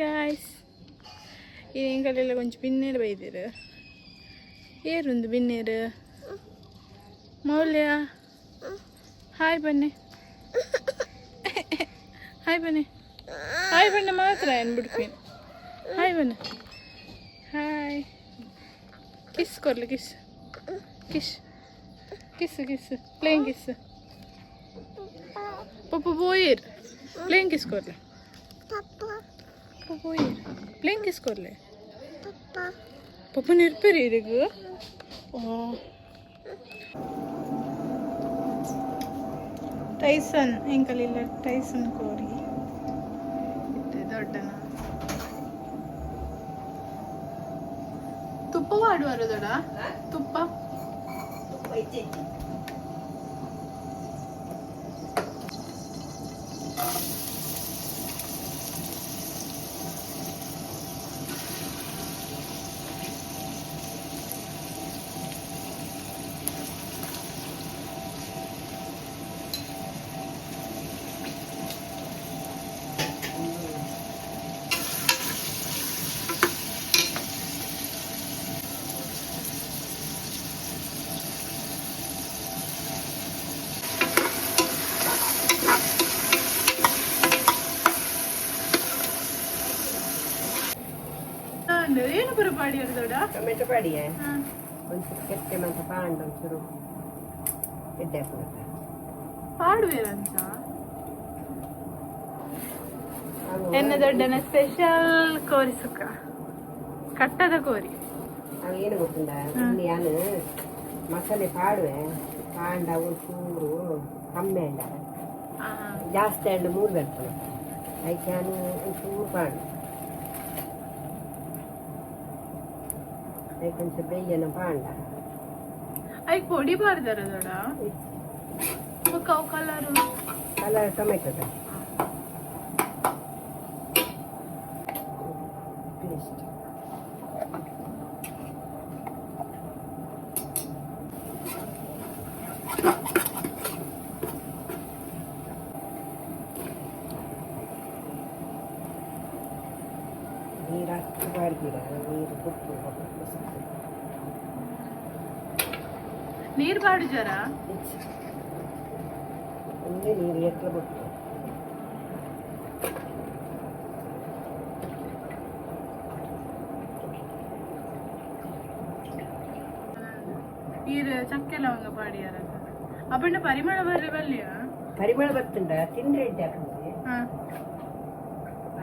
Guys ಈ ಎಂಕಲೆಲ್ಲ ಕೊಂಚ ಬಿನ್ನೇರು ಬೈದಿರು ಏರುಂದು ಬಿನ್ನೇರು ಮೌಲ್ಯ ಹಾಯ್ ಬನ್ನಿ ಹಾಯ್ ಬನ್ನಿ ಹಾಯ್ ಬಣ್ಣ ಮಾತ್ರ ಏನ್ಬಿಡ್ತೀನಿ ಹಾಯ್ ಬಣ್ಣ ಹಾಯ್ ಕಿಸ್ ಕೊರ್ಲಿ ಕಿಸ್ ಕಿಶ್ ಕಿಸ್ ಕಿಸ್ ಪ್ಲೇನ್ ಕಿಸ್ ಪಪ್ಪ ಬೋಯಿರ್ ಪ್ಲೇನ್ ಕಿಸ್ ಕೊರ್ಲಿ ಪ್ಲೇನ್ ಕಿಸ್ ಕೊರ್ಲಿ ಪಪ್ಪ ನಿರ್ಪೇರಿ ಇದಕ್ಕೆ ಓ. ಟೈಸನ್ ಎಂಕಲಿಲ್ಲ ಟೈಸನ್ ಕೋರಿ. ದೊಡ್ಡನ. ತುಪ್ಪ ಮಾಡುವರು ದೊಡ ತುಪ್ಪ. ಅಂದ್ ಬರ ಪಾಡಿಯರು ಟೊಮೆಟೊ ಪಡಿಯೆ? ಒಂಚೂರು ಕೆತ್ತೆ ಮತ್ತು ಪಾಂಡ ಒಂಚೂರು ಎಡ್ಡೆ ಹಾಕ್ಬೇಕು. ಪಾಡುವೇರಂತ ಎನ್ನ ದೊಡ್ಡನ ಸ್ಪೆಷಲ್ ಕೋರಿ ಸುಕ್ಕ. ಕಟ್ಟದ ಕೋರಿ. ಅವು ಏನು ಗೊತ್ತುಂಡ ಇಲ್ಲಿ ನಾನು ಮಸಾಲೆ ಪಾಡುವೆ. ಪಾಂಡ ಒಂಚೂರು ಕಮ್ಮಿ ಅಂಡ ಜಾಸ್ತಿ ಅಂಡ ಮೂರು ಬರ್ತದೆ ಅದಕ್ಕೆ ನಾನು ಒಂಚೂರು ಪಾಂಡು. ಅದಕ್ಕೆ ಒಂಚೂರು ಬೆಯ್ಯನ ಪಾಂಡ ಅಯ್ಯ ಪೊಡಿ ಬಾರ್ದಾರ ದೊಡ ಕವು ಕಲರು ಕಲರ್ ನೀರು ಹಾಕಿ ಬಾಡ್ದಿರ ನೀರು ಕೊಟ್ಟು ನೀರ್ ಬಾಡು ಜರ ಒಂದೇ ನೀರು ಎತ್ತರ ಬಿಟ್ಟು ನೀರ್ ಚಕ್ಕೆ ಲವಂಗ ಪಾಡಿಯಾರ ಅಪ್ಪಣ್ಣ ಪರಿಮಳ ಬರ್ರಿ ಬಲ್ಲಿಯ ಪರಿಮಳ ಬರ್ತುಂಡ ತಿಂದ್ರೆ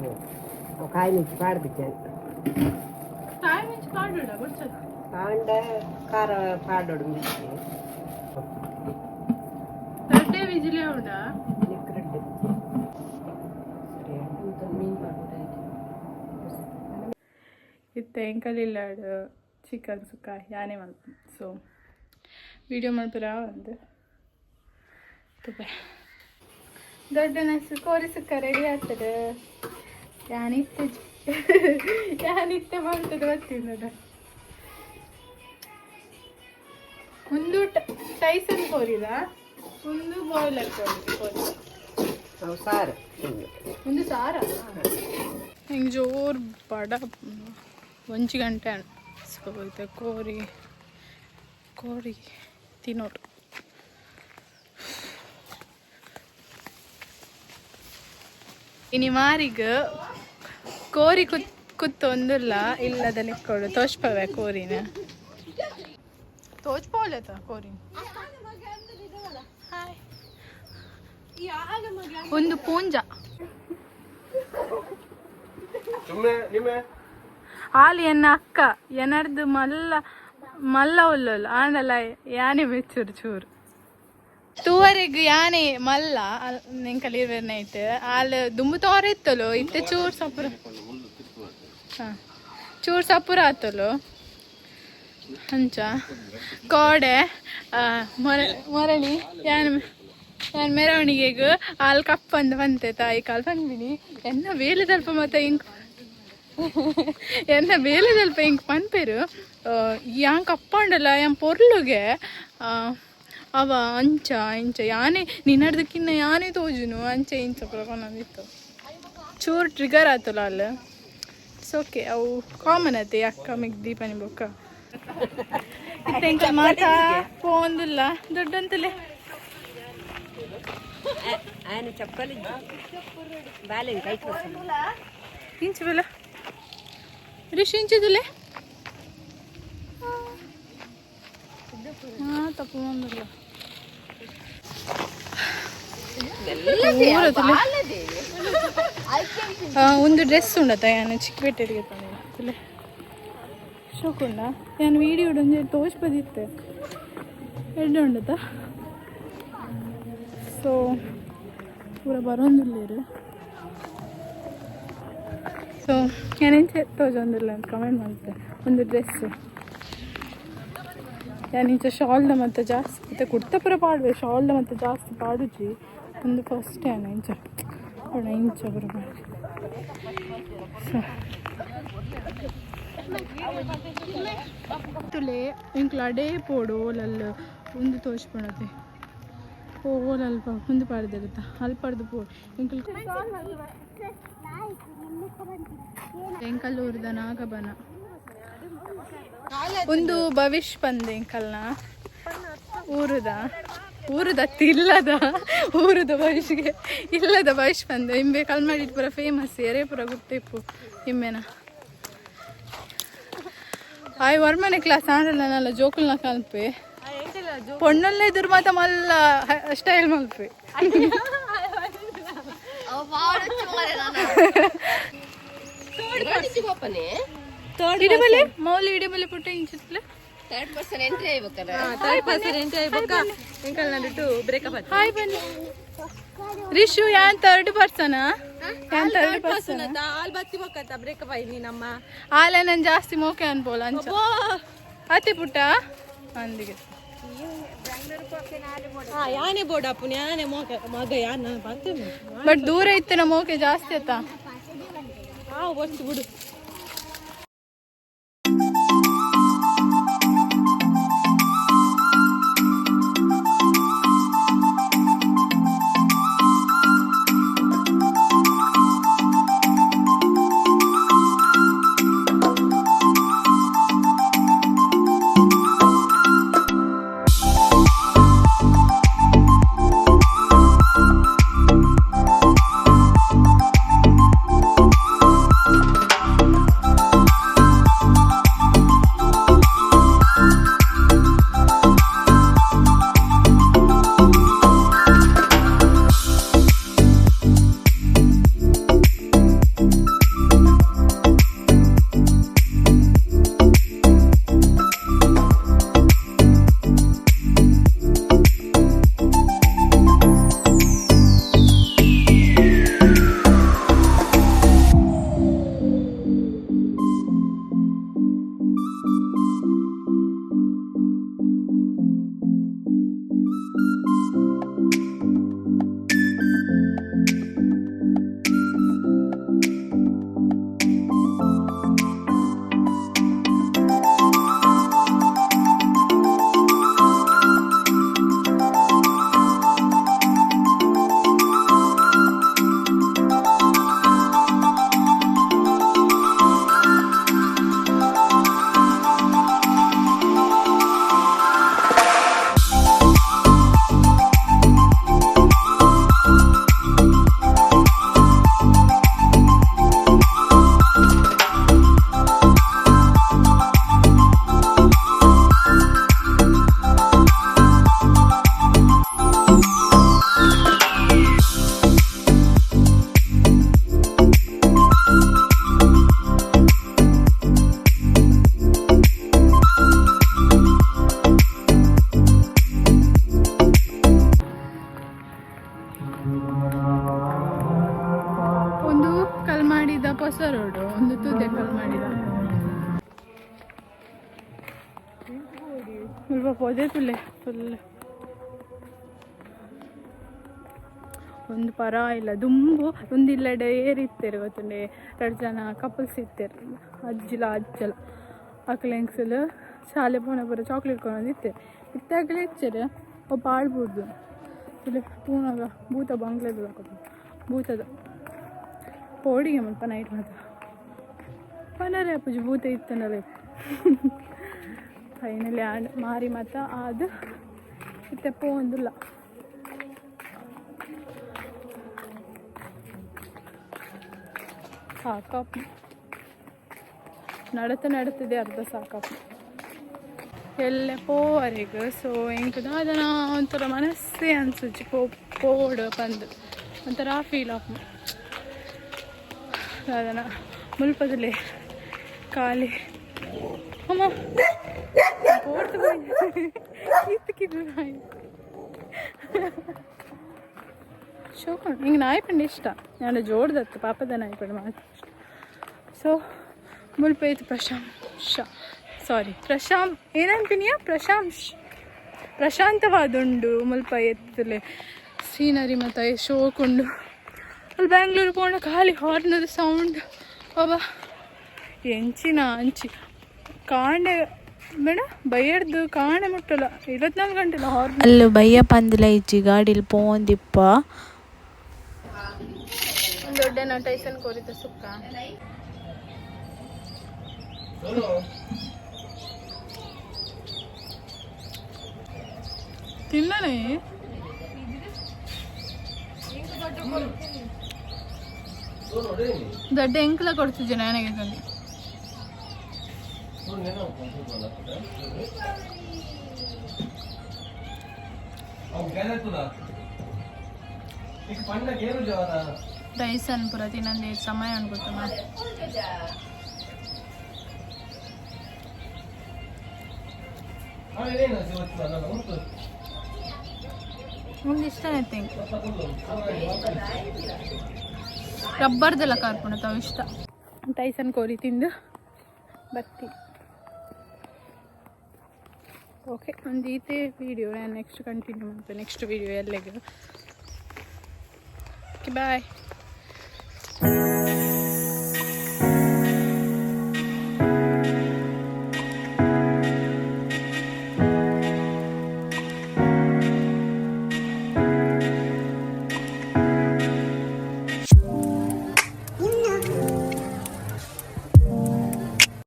ಅವು ಕಾಯಿ ಮಿಂಚಿ ಪಾಡ್ಬಿಟ್ಟೆ ಕಾಯಿ ಮಿಂಚು ಪಾಡೋಡ ಗೊತ್ತದ ಪಾಂಡ ಖಾರ ಪಾಡೋಡು ಮಿಂಚಿ ದೊಡ್ಡ ವಿಜಿಲಿ ಉಂಡ ನಿಕ್ಕರಡ್ಡೆ ಇತ್ತೆ ಎಂಕಲಿಲ್ಲಾಡು ಚಿಕನ್ ಸುಕ್ಕ ಯಾನೇ ಮಲ್ಪ ಸೊ ವಿಡಿಯೋ ಮಾಡ್ಬರ ಒಂದು. ತುಪ್ಪ ದೊಡ್ಡನ ನಸು ಕೋರಿಸಕ್ಕ ರೆಡಿ ಆಗ್ತದೆ ಯಾನಿತ್ತ ಯಾನಿತ್ತ ಮಾಡ್ತದೆ ಗೊತ್ತಿಲ್ಲ ಒಂದು ಟೈಸನ್ ಕೋರಿದ? ಒಂದು ಬಾಯ್ಲರ್ ಕೋರಿ ಸಾರು ಒಂದು ಸಾರ? ಹಿಂಗೆ ಜೋರು ಬಡ ಒಂಚು ಗಂಟೆ ಅನ್ಸ್ಕೋಬೋಯ್ತು ಕೋರಿ ಕೋರಿ ತಿನ್ನೋರು. ಇನಿ ಮಾರಿಗ ಕೋರಿ ಕುತ್ ಕುತ್ತೊಂದಿಲ್ಲ ಇಲ್ಲದ ಲೆಕ್ಕೊಡು ತೋಚ್ಪವೆ ಕೋರಿನ. ತೋಚ್ಪೋಲತ ಕೋರಿನ? ಒಂದು ಪೂಂಜ. ಆಲಿ ಎನ್ನ ಅಕ್ಕ ಎನರ್ದು ಮಲ್ಲ ಮಲ್ಲ ಉಲ್ಲುಲ್ಲ ಆಂಡಲ ಯಾನೆ ಬೆಚ್ಚೂರು ಚೂರು. ಮಲ್ಲ ನಿಂಕಲ್ ಇರ್ವೇರ್ನೈಟ್ ಆಲ್ ದುಂಬು ತೋರೆ ಇತ್ತಲು ಇತ್ತೆ ಚೂರ್ ಸಪ್ರ. ಹಾ. ಚೂರು ಸಪುರ ಆತಲು ಅಂಚ ಕೋಡೆ ಮೊರ, ಮೊರಳಿ, ಯಾನ್ ಯಾನ್ ಮೆರವಣಿಗೆಗ್ ಹಾಲು ಕಪ್ಪ ಅಂದ್ ಬಂತೆ ತಾಯಿ ಕಾಲ್. ಬಂದಿನಿ ಎನ್ನ ಬೇಲೆ ಸ್ವಲ್ಪ ಮತ್ತೆ ಹಿಂಗೆ ಎನ್ನ ಬೇಲೆ ಸ್ವಲ್ಪ ಹಿಂಗೆ ಪನ್ಪೇರು ಯಾನ್ ಕಪ್ಪ ಉಂಡಲ್ಲ ಯಾನ್ ಪೊರ್ಲುಗೆ ಅವ ಅಂಚ ಇಂಚ ಯಾನೇ ನಿನ್ನಡ್ದಕ್ಕಿನ್ನ ಯಾನೇ ತೋಜುನು ಅಂಚೆ ಇಂಚ ಪ್ರಕೊನಂದಿತ್ತು ಚೂರು ಟ್ರಿಗರ್ ಆತಲ್ಲ ಅಲ್ಲ ಇಟ್ಸ್ ಓಕೆ ಅವು ಕಾಮನ್ ಐತೆ ಅಕ್ಕ ಮಿಗ್ ದೀಪನಿ ಬೊಕ್ಕ ತೆಂಕ ಮಾತಾ ಪೋಂದಿಲ್ಲ ದೊಡ್ಡಂತಲೇ ఆయన చెప్పాలి బాగాలేదు బయటకు వస్తుంది ಇಂಚು ಬೇಲ ರಿಷ್ ಇಂಚಿದಿಲ್ಲ ಒಂದು ಡ್ರೆಸ್ ಉಂಡತ ಯಾನು ಚಿಕ್ಕಪೇಟೆಗೆ ತಂದಿಲ್ಲ ಶೋಕುಂಡ ನಾನು ವೀಡಿಯೋ ತೋಜ್ ತೋರಿಸ್ಬೋದಿತ್ತೆ ಎಡ್ಡೆ ಉಂಡತ ಸೊ ಪೂರ ಬರೋಂದಿಲ್ಲ ಸೊ ഞാനെಂಚ ತೋಜೊಂದಿಲ್ಲ ಅಂತ ಕಮೆಂಟ್ ಮಾಡ್ತೆ. ಒಂದು ಡ್ರೆಸ್ ಯಾನಿಂಚ ಶಾಲ್ದ ಮತ್ತೆ ಜಾಸ್ತಿ ಮತ್ತೆ ಕುರ್ತ ಪುರ ಪಾಡ್ವೆ ಶಾಲ್ದ ಮತ್ತೆ ಜಾಸ್ತಿ ಪಾಡುಜಿ. ಒಂದು ಫಸ್ಟ್ ಯಾನ ಇಂಚ ಅವಳ ಇಂಚ ಪುರ ಪಾಡು. ತುಲೆ ಇಂಕ್ಲ ಅಡೇ ಪೋಡು ಓಲಲ್ಲ ಒಂದು ತೋಚ್ಪಣತೆ ಓಲ್ ಅಲ್ಪ ಒಂದು ಪಾಡ್ದಿರುತ್ತ ಅಲ್ಲಿ ಪಾಡ್ದು ಪೋಡು ಇಂಕ್ಲ ಎಂಕಲ್ಲೂರ್ದ ನಾಗಬನ. ಒಂದು ಭವಿಷ್ ಬಂದೆ ಕಲ್ಲ ಊರುದ. ಊರುದ ಇಲ್ಲದ. ಊರುದ ಭವಿಷ್ಗೆ ಇಲ್ಲದ ಭವಿಷ್ ಬಂದೆ. ಇಂಬೆ ಕಲ್ಮಾಡಿ ಪುರ ಫೇಮಸ್ ಎರೆ ಪುರ ಗುರ್ತಿಪ್ಪು ಇಮ್ಮೆನ ಆಯ್ ವರ್ಮನೆ ಕ್ಲಾಸ್ ಆಡಲ್ಲ ಜೋಕುಲ್ನ ಕಲ್ಪೆ. ಪೊಣ್ಣಲ್ಲೇ ಎದುರು ಮಾತ ಮಲ್ಲ ಸ್ಟೈಲ್ ಮಲ್ಪೆ. ಇಡಬಲೆ ಮೌಲಿ ಇಡಬಲೆ ಪುಟ್ಟ ಇಂಚಿತ್ಲೆ ಥರ್ಡ್ ಪರ್ಸನ್ ಎಂಟ್ರಿ ಆಗ್ಬೇಕಲ್ಲ ಹಾಯ್ ಬನ್ನಿ ರಿಶು ಯಾನ್ ಥರ್ಡ್ ಪರ್ಸನ್ ಯಾನ್ ಥರ್ಡ್ ಪರ್ಸನ್ ಆಲೆ ನನ್ ಜಾಸ್ತಿ ಮೋಕೆ ಅನ್ಬೋಲ ಅಂಚ ಅತಿ ಪುಟ್ಟ ಅಂದಿಗೆ ಯಾನೆ ಬೋರ್ಡ್ ಅಪ್ಪು ಯಾನೆ ಮಗ ಮಗ ಯಾನ ಬಂತು ಬಟ್ ದೂರ ಇತ್ತು ನಮ್ಮ ಮೋಕೆ ಜಾಸ್ತಿ ಆತ ಆ ವಸ್ತು ಬಿಡು ಸ್ವಲ್ಪ ಪೊದೆ ತುಲೆ ಫುಲ್ ಒಂದು ಪರ ಇಲ್ಲ, ದುಂಬು ಒಂದಿಲ್ಲ ಡೇರ್ ಇತ್ತೇರು ಗೊತ್ತುಂಡೆ ಎರಡು ಜನ ಕಪಲ್ಸ್ ಇತ್ತೇರು. ಅಜ್ಜಿಲ, ಅಜ್ಜಲ. ಅಕ್ಕಲ, ಹೆಂಗ್ಸಲು, ಶಾಲೆ ಪೋಣ ಬರೋ ಚಾಕ್ಲೇಟ್ ಕೊಂಡು ಇತ್ತೆ ಇತ್ತಾಗಲೇ ಇಚ್ಚರು ಒಬ್ಬ ಆಳ್ಬೋದು ಇಲ್ಲಿ ಪೂನಾಗ ಭೂತ ಬಾಂಗ್ಲಾದ ಭೂತದ. ಪೋಡಿಗೆ ಮಲ್ಪ ನೈಟ್ ಮಾತ್ರ. ಪನರೇ ಅಪ್ಪಜಿ, ಭೂತ ಇತ್ತನಲ್ಲ ಫೈನಲಿ ಆಡ್, ಮಾರಿ ಮತ್ತ ಅದು ಇತ್ತೆ ಒಂದಿಲ್ಲ ಸಾಕಪ್ಪ ನಡತ ನಡತಿದೆ ಅರ್ಧ ಸಾಕಪ್ಪ ಎಲ್ಲ ಪೋವರೆಗೆ ಸೊ ಹೆಂಗದ ಅದನ್ನ ಒಂಥರ ಮನಸ್ಸೇ ಅನ್ಸುಚ್ಚಿ ಪೋ ಪೋಡು ಬಂದು. ಒಂಥರ ಫೀಲ್ ಆಫ್ ಅದನ್ನ ಮುಲ್ಪದಲ್ಲಿ ಖಾಲಿ. ಅಮ್ಮ ಕಿತ್ತಕಿದ್ದು ನಾಯಿ ಶೋಕಣ್ ಹಿಂಗೆ ನಾಯಿ ಪಂಡ ಇಷ್ಟ ನಾನು ಜೋಡ್ದತ್ತು ಪಾಪದ ನಾಯಿ ಪಂಡ ಮಾತು ಸೊ ಮುಲ್ಪೈತು ಪ್ರಶಾಂ ಸಾರಿ ಪ್ರಶಾಂ ಏನಂತೀನಿಯ? ಪ್ರಶಂಶ್. ಪ್ರಶಾಂತವಾದುಂಡು ಮುಲ್ಪ ಎತ್ತಲೆ ಸೀನರಿ ಮತ್ತು ಶೋಕುಂಡು. ಅಲ್ಲಿ ಬ್ಯಾಂಗ್ಳೂರು ಪೋಣ ಖಾಲಿ ಹಾರ್ನದು ಸೌಂಡ್ ಅವ ಎಂಚಿನ ಅಂಚಿ. ಕಾಂಡೆ ಬೇಡ ಬೈಯಡ್ದು ಕಾಣೆ ಮುಟ್ಟಲ್ಲ. ಇಪ್ಪತ್ನಾಲ್ಕು ಗಂಟೆಲ್ಲ ಹಾರ್ನ್ ಅಲ್ಲಿ ಬಯ್ಯ ಪಂದಿಲ ಇಜ್ಜಿ ಗಾಡಿಲಿ ಪೋಂದಿಪ್ಪ. ದೊಡ್ಡ ನಟೈಸನ್ ಕೋರಿತ ಸುಕ್ಕ. ತಿನ್ನನೇ ದೊಡ್ಡ ಎಂಕ್ಲ ಕೊಡ್ತಿದ್ದೆ ನನಗೆ ತಂದು ರೈಸನ್ ಪುರ ತಿನ್ನಂದೆ ಸಮಯ ಅನ್ಕೊತ ಮುಂದೆ ಇಷ್ಟ ಐತೆ ರಬ್ಬರ್ದೆಲ್ಲ ಕಾರ್ಪುಣ ತಾವು ಇಷ್ಟ ಟೈಸನ್ ಕೋರಿ ತಿಂದು ಬರ್ತಿ ಓಕೆ ಒಂದು ಈತೆ ವಿಡಿಯೋ ನಾನು ನೆಕ್ಸ್ಟ್ ಕಂಟಿನ್ಯೂ ಮಾಡ್ತೇನೆ ನೆಕ್ಸ್ಟ್ ವಿಡಿಯೋ ಎಲ್ಲಿಗೆ ಓಕೆ ಬಾಯ್